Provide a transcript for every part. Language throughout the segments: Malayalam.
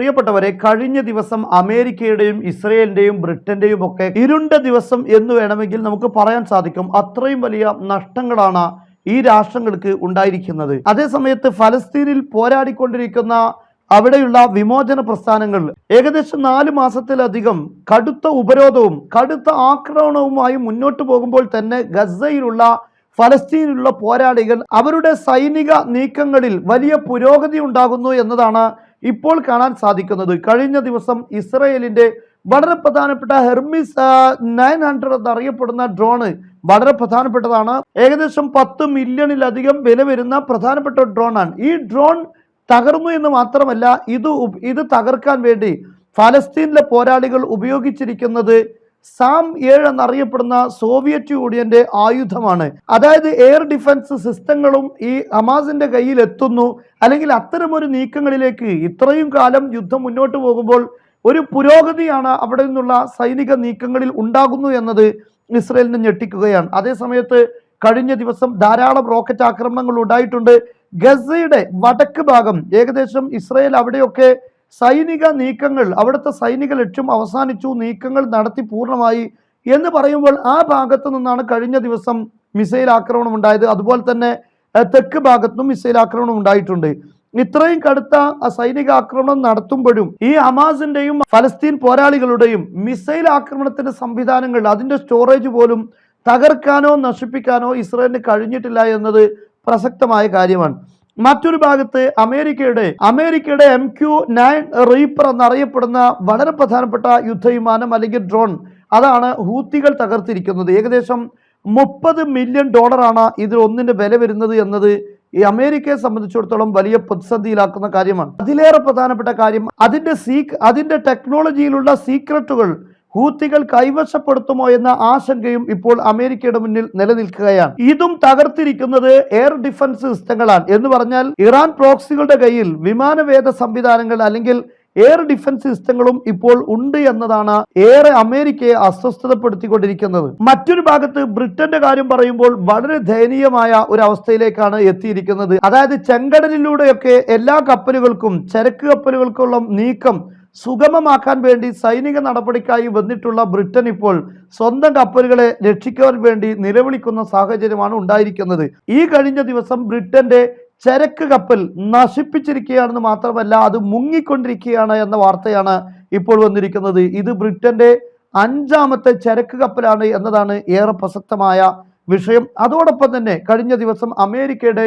പ്രിയപ്പെട്ടവരെ കഴിഞ്ഞ ദിവസം അമേരിക്കയുടെയും ഇസ്രയേലിന്റെയും ബ്രിട്ടന്റെയും ഒക്കെ ഇരുണ്ട ദിവസം എന്ന് വേണമെങ്കിൽ നമുക്ക് പറയാൻ സാധിക്കും. അത്രയും വലിയ നഷ്ടങ്ങളാണ് ഈ രാഷ്ട്രങ്ങൾക്ക് ഉണ്ടായിരിക്കുന്നത്. അതേസമയത്ത് ഫലസ്തീനിൽ പോരാടിക്കൊണ്ടിരിക്കുന്ന അവിടെയുള്ള വിമോചന പ്രസ്ഥാനങ്ങൾ ഏകദേശം നാല് മാസത്തിലധികം കടുത്ത ഉപരോധവും കടുത്ത ആക്രമണവുമായി മുന്നോട്ട് പോകുമ്പോൾ തന്നെ ഗസയിലുള്ള ഫലസ്തീനിലുള്ള പോരാളികൾ അവരുടെ സൈനിക നീക്കങ്ങളിൽ വലിയ പുരോഗതി ഉണ്ടാകുന്നു എന്നതാണ് ഇപ്പോൾ കാണാൻ സാധിക്കുന്നത് കഴിഞ്ഞ ദിവസം ഇസ്രയേലിന്റെ വളരെ പ്രധാനപ്പെട്ട ഹെർമിസ് നയൻ ഹൺഡ്രഡ് എന്നറിയപ്പെടുന്ന ഡ്രോണ് വളരെ പ്രധാനപ്പെട്ടതാണ്. ഏകദേശം പത്ത് മില്യണിലധികം വില വരുന്ന പ്രധാനപ്പെട്ട ഡ്രോണാണ്. ഈ ഡ്രോൺ തകർന്നു എന്ന് മാത്രമല്ല ഇത് ഇത് തകർക്കാൻ വേണ്ടി ഫലസ്തീനിലെ പോരാളികൾ ഉപയോഗിച്ചിരിക്കുന്നത് സാം ഏഴ് എന്നറിയപ്പെടുന്ന സോവിയറ്റ് യൂണിയന്റെ ആയുധമാണ്. അതായത് എയർ ഡിഫൻസ് സിസ്റ്റങ്ങളും ഈ ഹമാസിന്റെ കയ്യിൽ എത്തുന്നു. അല്ലെങ്കിൽ അത്തരമൊരു നീക്കങ്ങളിലേക്ക് ഇത്രയും കാലം യുദ്ധം മുന്നോട്ട് പോകുമ്പോൾ ഒരു പുരോഗതിയാണ് അവിടെ നിന്നുള്ള സൈനിക നീക്കങ്ങളിൽ ഉണ്ടാകുന്നു എന്നത് ഇസ്രയേലിനെ ഞെട്ടിക്കുകയാണ്. അതേസമയത്ത് കഴിഞ്ഞ ദിവസം ധാരാളം റോക്കറ്റ് ആക്രമണങ്ങൾ ഉണ്ടായിട്ടുണ്ട്. ഗസയുടെ വടക്ക് ഭാഗം ഏകദേശം ഇസ്രയേൽ അവിടെയൊക്കെ സൈനിക നീക്കങ്ങൾ അവിടുത്തെ സൈനിക ലക്ഷ്യം അവസാനിച്ചു നീക്കങ്ങൾ നടത്തി പൂർണമായി എന്ന് പറയുമ്പോൾ ആ ഭാഗത്തു നിന്നാണ് കഴിഞ്ഞ ദിവസം മിസൈൽ ആക്രമണം ഉണ്ടായത്. അതുപോലെ തന്നെ തെക്ക് ഭാഗത്തും മിസൈൽ ആക്രമണം ഉണ്ടായിട്ടുണ്ട്. ഇത്രയും കടുത്ത സൈനിക ആക്രമണം നടത്തുമ്പോഴും ഈ ഹമാസിന്റെയും ഫലസ്തീൻ പോരാളികളുടെയും മിസൈൽ ആക്രമണത്തിന്റെ സംവിധാനങ്ങൾ അതിന്റെ സ്റ്റോറേജ് പോലും തകർക്കാനോ നശിപ്പിക്കാനോ ഇസ്രയേലിന് കഴിഞ്ഞിട്ടില്ല എന്നത് പ്രസക്തമായ കാര്യമാണ്. മറ്റൊരു ഭാഗത്ത് അമേരിക്കയുടെ അമേരിക്കയുടെ എം ക്യു നയൻ റീപ്പർ എന്നറിയപ്പെടുന്ന വളരെ പ്രധാനപ്പെട്ട യുദ്ധവിമാനം അല്ലെങ്കിൽ ഡ്രോൺ അതാണ് ഹൂത്തികൾ തകർത്തിരിക്കുന്നത്. ഏകദേശം മുപ്പത് മില്യൺ ഡോളറാണ് ഇതിൽ ഒന്നിന്റെ വില വരുന്നത് എന്നത് ഈ അമേരിക്കയെ സംബന്ധിച്ചിടത്തോളം വലിയ പ്രതിസന്ധിയിലാക്കുന്ന കാര്യമാണ്. അതിലേറെ പ്രധാനപ്പെട്ട കാര്യം അതിന്റെ സീക്ക് അതിന്റെ ടെക്നോളജിയിലുള്ള സീക്രട്ടുകൾ ഹൂത്തികൾ കൈവശപ്പെടുത്തുമോ എന്ന ആശങ്കയും ഇപ്പോൾ അമേരിക്കയുടെ മുന്നിൽ നിലനിൽക്കുകയാണ്. ഇതും തകർത്തിരിക്കുന്നത് എയർ ഡിഫൻസ് സിസ്റ്റങ്ങളാണ്. എന്ന് പറഞ്ഞാൽ ഇറാൻ പ്രോക്സികളുടെ കയ്യിൽ വിമാനവേദ സംവിധാനങ്ങൾ അല്ലെങ്കിൽ എയർ ഡിഫൻസ് സിസ്റ്റങ്ങളും ഇപ്പോൾ ഉണ്ട് എന്നതാണ് ഏറെ അമേരിക്കയെ അസ്വസ്ഥതപ്പെടുത്തിക്കൊണ്ടിരിക്കുന്നത്. മറ്റൊരു ഭാഗത്ത് ബ്രിട്ടന്റെ കാര്യം പറയുമ്പോൾ വളരെ ദയനീയമായ ഒരു അവസ്ഥയിലേക്കാണ് എത്തിയിരിക്കുന്നത്. അതായത് ചെങ്കടലിലൂടെയൊക്കെ എല്ലാ കപ്പലുകൾക്കും ചരക്ക് കപ്പലുകൾക്കുള്ള നീക്കം സുഗമമാക്കാൻ വേണ്ടി സൈനിക നടപടിക്കായി വന്നിട്ടുള്ള ബ്രിട്ടൻ ഇപ്പോൾ സ്വന്തം കപ്പലുകളെ രക്ഷിക്കാൻ വേണ്ടി നിലവിളിക്കുന്ന സാഹചര്യമാണ് ഉണ്ടായിരിക്കുന്നത്. ഈ കഴിഞ്ഞ ദിവസം ബ്രിട്ടന്റെ ചരക്ക് കപ്പൽ നശിപ്പിച്ചിരിക്കുകയാണെന്ന് മാത്രമല്ല അത് മുങ്ങിക്കൊണ്ടിരിക്കുകയാണ് എന്ന വാർത്തയാണ് ഇപ്പോൾ വന്നിരിക്കുന്നത്. ഇത് ബ്രിട്ടന്റെ അഞ്ചാമത്തെ ചരക്ക് കപ്പലാണ് എന്നതാണ് ഏറെ പ്രസക്തമായ വിഷയം. അതോടൊപ്പം തന്നെ കഴിഞ്ഞ ദിവസം അമേരിക്കയുടെ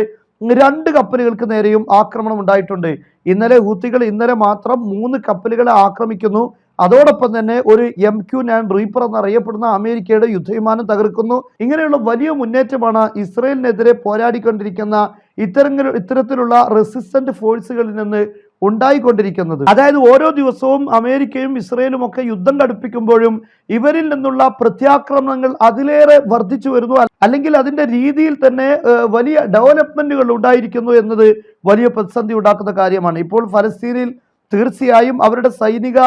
രണ്ട് കപ്പലുകൾക്ക് നേരെയും ആക്രമണം ഉണ്ടായിട്ടുണ്ട്. ഇന്നലെ ഹൂത്തികൾ ഇന്നലെ മാത്രം മൂന്ന് കപ്പലുകളെ ആക്രമിക്കുന്നു. അതോടൊപ്പം തന്നെ ഒരു എം ക്യു നയൻ റീപ്പർ എന്നറിയപ്പെടുന്ന അമേരിക്കയുടെ യുദ്ധവിമാനം തകർക്കുന്നു. ഇങ്ങനെയുള്ള വലിയ മുന്നേറ്റമാണ് ഇസ്രയേലിനെതിരെ പോരാടിക്കൊണ്ടിരിക്കുന്ന ഇത്തരങ്ങൾ ഇത്തരത്തിലുള്ള റെസിസ്റ്റന്റ് ഫോഴ്സുകളിൽ നിന്ന് ഉണ്ടായിക്കൊണ്ടിരിക്കുന്നത്. അതായത് ഓരോ ദിവസവും അമേരിക്കയും ഇസ്രയേലും ഒക്കെ യുദ്ധം കടുപ്പിക്കുമ്പോഴും ഇവരിൽ നിന്നുള്ള പ്രത്യാക്രമണങ്ങൾ അതിലേറെ വർദ്ധിച്ചു വരുന്നു. അല്ലെങ്കിൽ അതിന്റെ രീതിയിൽ തന്നെ വലിയ ഡെവലപ്മെന്റുകൾ ഉണ്ടായിരിക്കുന്നു എന്നത് വലിയ പ്രതിസന്ധി ഉണ്ടാക്കുന്ന കാര്യമാണ്. ഇപ്പോൾ ഫലസ്തീനിൽ തീർച്ചയായും അവരുടെ സൈനിക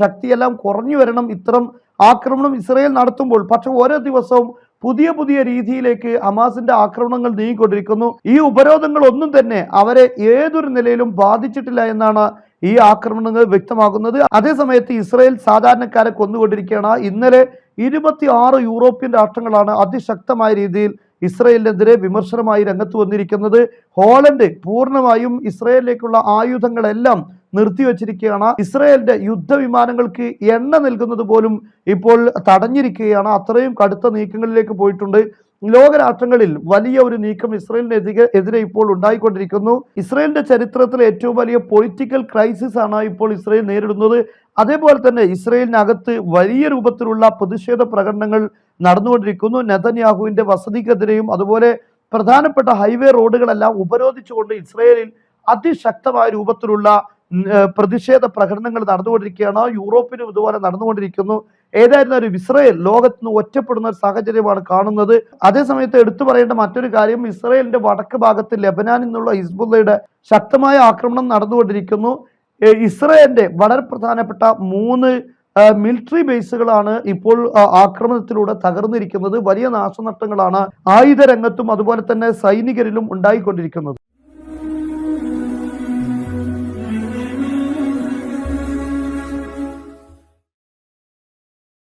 ശക്തിയെല്ലാം കുറഞ്ഞു വരണം ഇത്തരം ആക്രമണം ഇസ്രയേൽ നടത്തുമ്പോൾ. പക്ഷെ ഓരോ ദിവസവും പുതിയ പുതിയ രീതിയിലേക്ക് ഹമാസിന്റെ ആക്രമണങ്ങൾ നീങ്ങിക്കൊണ്ടിരിക്കുന്നു. ഈ ഉപരോധങ്ങൾ ഒന്നും തന്നെ അവരെ ഏതൊരു നിലയിലും ബാധിച്ചിട്ടില്ല എന്നാണ് ഈ ആക്രമണങ്ങൾ വ്യക്തമാക്കുന്നത്. അതേസമയത്ത് ഇസ്രയേൽ സാധാരണക്കാരെ കൊന്നുകൊണ്ടിരിക്കുകയാണ്. ഇന്നലെ ഇരുപത്തി ആറ് യൂറോപ്യൻ രാഷ്ട്രങ്ങളാണ് അതിശക്തമായ രീതിയിൽ ഇസ്രയേലിനെതിരെ വിമർശനമായി രംഗത്ത് വന്നിരിക്കുന്നത്. ഹോളണ്ട് പൂർണമായും ഇസ്രയേലിലേക്കുള്ള ആയുധങ്ങളെല്ലാം നിർത്തിവച്ചിരിക്കുകയാണ്. ഇസ്രയേലിന്റെ യുദ്ധവിമാനങ്ങൾക്ക് എണ്ണ നൽകുന്നത് പോലും ഇപ്പോൾ തടഞ്ഞിരിക്കുകയാണ്. അത്രയും കടുത്ത നീക്കങ്ങളിലേക്ക് പോയിട്ടുണ്ട്. ലോകരാഷ്ട്രങ്ങളിൽ വലിയ ഒരു നീക്കം ഇസ്രയേലിനെതിരെ എതിരെ ഇപ്പോൾ ഉണ്ടായിക്കൊണ്ടിരിക്കുന്നു. ഇസ്രയേലിന്റെ ചരിത്രത്തിലെ ഏറ്റവും വലിയ പൊളിറ്റിക്കൽ ക്രൈസിസ് ആണ് ഇപ്പോൾ ഇസ്രയേൽ നേരിടുന്നത്. അതേപോലെ തന്നെ ഇസ്രയേലിനകത്ത് വലിയ രൂപത്തിലുള്ള പ്രതിഷേധ പ്രകടനങ്ങൾ നടന്നുകൊണ്ടിരിക്കുന്നു. നെതന്യാഹുവിന്റെ വസതിക്കെതിരെയും അതുപോലെ പ്രധാനപ്പെട്ട ഹൈവേ റോഡുകളെല്ലാം ഉപരോധിച്ചുകൊണ്ട് ഇസ്രയേലിൽ അതിശക്തമായ രൂപത്തിലുള്ള പ്രതിഷേധ പ്രകടനങ്ങൾ നടന്നുകൊണ്ടിരിക്കുകയാണ്. യൂറോപ്പിനും ഇതുപോലെ നടന്നുകൊണ്ടിരിക്കുന്നു. ഏതായിരുന്നാലും ഇസ്രയേൽ ലോകത്ത് നിന്ന് ഒറ്റപ്പെടുന്ന ഒരു സാഹചര്യമാണ് കാണുന്നത്. അതേസമയത്ത് എടുത്തു പറയേണ്ട മറ്റൊരു കാര്യം ഇസ്രയേലിന്റെ വടക്ക് ഭാഗത്ത് ലബനാനിൽ നിന്നുള്ള ഹിസ്ബുള്ളയുടെ ശക്തമായ ആക്രമണം നടന്നുകൊണ്ടിരിക്കുന്നു. ഇസ്രയേലിന്റെ വളരെ പ്രധാനപ്പെട്ട മൂന്ന് മിലിറ്ററി ബേസുകളാണ് ഇപ്പോൾ ആക്രമണത്തിലൂടെ തകർന്നിരിക്കുന്നത്. വലിയ നാശനഷ്ടങ്ങളാണ് ആയുധ രംഗത്തും അതുപോലെ തന്നെ സൈനികരിലും ഉണ്ടായിക്കൊണ്ടിരിക്കുന്നത്.